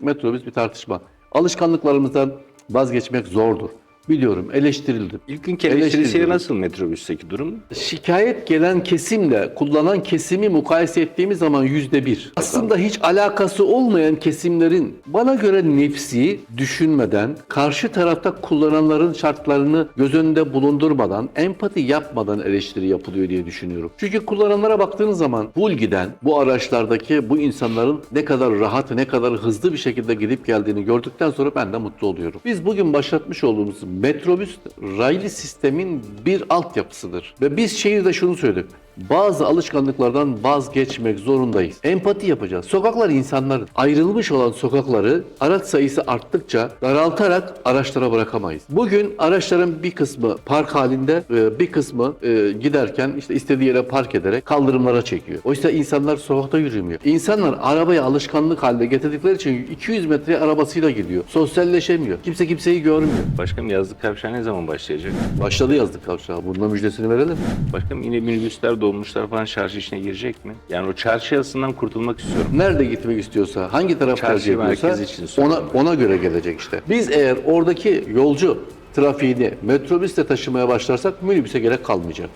metrobüs bir tartışma. Alışkanlıklarımızdan vazgeçmek zordur. Biliyorum eleştirildim. İlk günkü eleştirisiyle nasıl metrobüsteki durum? Şikayet gelen kesimle kullanan kesimi mukayese ettiğimiz zaman yüzde bir. Aslında hiç alakası olmayan kesimlerin bana göre nefsi düşünmeden, karşı tarafta kullananların şartlarını göz önünde bulundurmadan, empati yapmadan eleştiri yapılıyor diye düşünüyorum. Çünkü kullananlara baktığınız zaman full giden bu araçlardaki bu insanların ne kadar rahat, ne kadar hızlı bir şekilde gidip geldiğini gördükten sonra ben de mutlu oluyorum. Biz bugün başlatmış olduğumuz metrobüs raylı sistemin bir altyapısıdır. Ve biz şehirde şunu söyledik. Bazı alışkanlıklardan vazgeçmek zorundayız. Empati yapacağız. Sokaklar insanların. Ayrılmış olan sokakları araç sayısı arttıkça daraltarak araçlara bırakamayız. Bugün araçların bir kısmı park halinde, e, bir kısmı e, giderken işte istediği yere park ederek kaldırımlara çekiyor. Oysa insanlar sokakta yürümüyor. İnsanlar arabaya alışkanlık haline getirdikleri için 200 metre arabasıyla gidiyor. Sosyalleşemiyor. Kimse kimseyi görmüyor. Başkanım yazlık kavşağı ne zaman başlayacak? Başladı yazdık kavşağı. Bunun müjdesini verelim. Başkanım yine minibüsler, dolmuşlar falan çarşı içine girecek mi? Yani o çarşı yasından kurtulmak istiyorum. Nerede gitmek istiyorsa, hangi taraf Çarşı tercih merkezi için ona, söylüyorum. ona göre gelecek işte. Biz eğer oradaki yolcu trafiğini metrobüsle taşımaya başlarsak minibüse gerek kalmayacak.